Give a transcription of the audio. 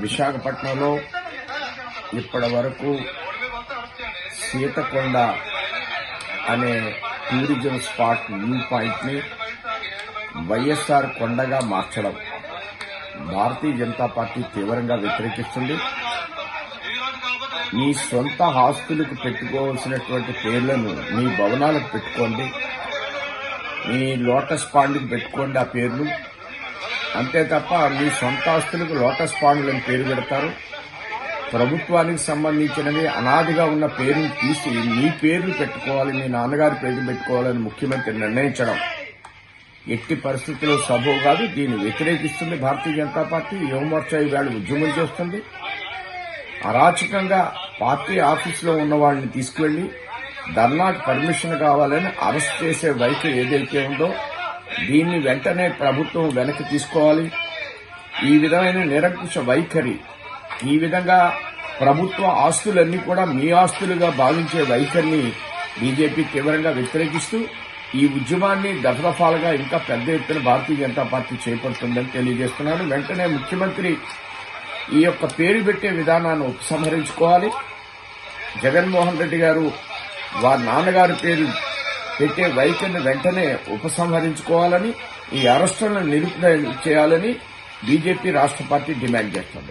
విశాఖపట్నంలో ఇప్పటి వరకు సీతకొండ అనే టూరిజం స్పాట్ వ్యూ పాయింట్ని వైఎస్ఆర్ కొండగా మార్చడం భారతీయ జనతా పార్టీ తీవ్రంగా వ్యతిరేకిస్తుంది. మీ సొంత ఆస్తులకు పెట్టుకోవాల్సినటువంటి పేర్లను మీ భవనాలకు పెట్టుకోండి. మీ లోటస్ పాండ్కి పెట్టుకోండి ఆ పేర్లు. అంతే తప్ప మీ సొంత ఆస్తులకు లోటస్ పాండులని పేరు పెడతారు. ప్రభుత్వానికి సంబంధించినవి అనాదిగా ఉన్న పేరును తీసి మీ పేర్లు పెట్టుకోవాలి మీ నాన్నగారి పేరు పెట్టుకోవాలని ముఖ్యమంత్రి నిర్ణయించడం. ఎట్టి పరిస్థితుల్లో సబో కాదు దీన్ని వ్యతిరేకిస్తుంది భారతీయ జనతా పార్టీ యువమోర్చా ఈవేళ ఉద్యమం చేస్తుంది. అరాచకంగా పార్టీ ఆఫీసులో ఉన్న వాళ్ళని తీసుకువెళ్ళి ధర్నాకు పర్మిషన్ కావాలని అరెస్ట్ చేసే వైఖరి ఏదైతే ఉందో దీన్ని వెంటనే ప్రభుత్వం వెనక్కి తీసుకోవాలి. ఈ విధమైన నిరంకుశ వైఖరి ఈ విధంగా ప్రభుత్వ ఆస్తులన్నీ కూడా మీ ఆస్తులుగా భావించే వైఖరిని బీజేపీ తీవ్రంగా వ్యతిరేకిస్తూ ఈ ఉద్యమాన్ని దఫదఫాలుగా ఇంకా పెద్ద ఎత్తున భారతీయ జనతా పార్టీ చేపడుతుందని తెలియజేస్తున్నాను. వెంటనే ముఖ్యమంత్రి ఈ యొక్క పేరు పెట్టే విధానాన్ని ఉపసంహరించుకోవాలి. జగన్మోహన్ రెడ్డి గారు వారి నాన్నగారి పేరు పెట్టే వైఖరిని వెంటనే ఉపసంహరించుకోవాలని ఈ అరెస్టులను నిలుపుదల చేయాలని బీజేపీ రాష్ట్ర పార్టీ డిమాండ్ చేస్తుంది.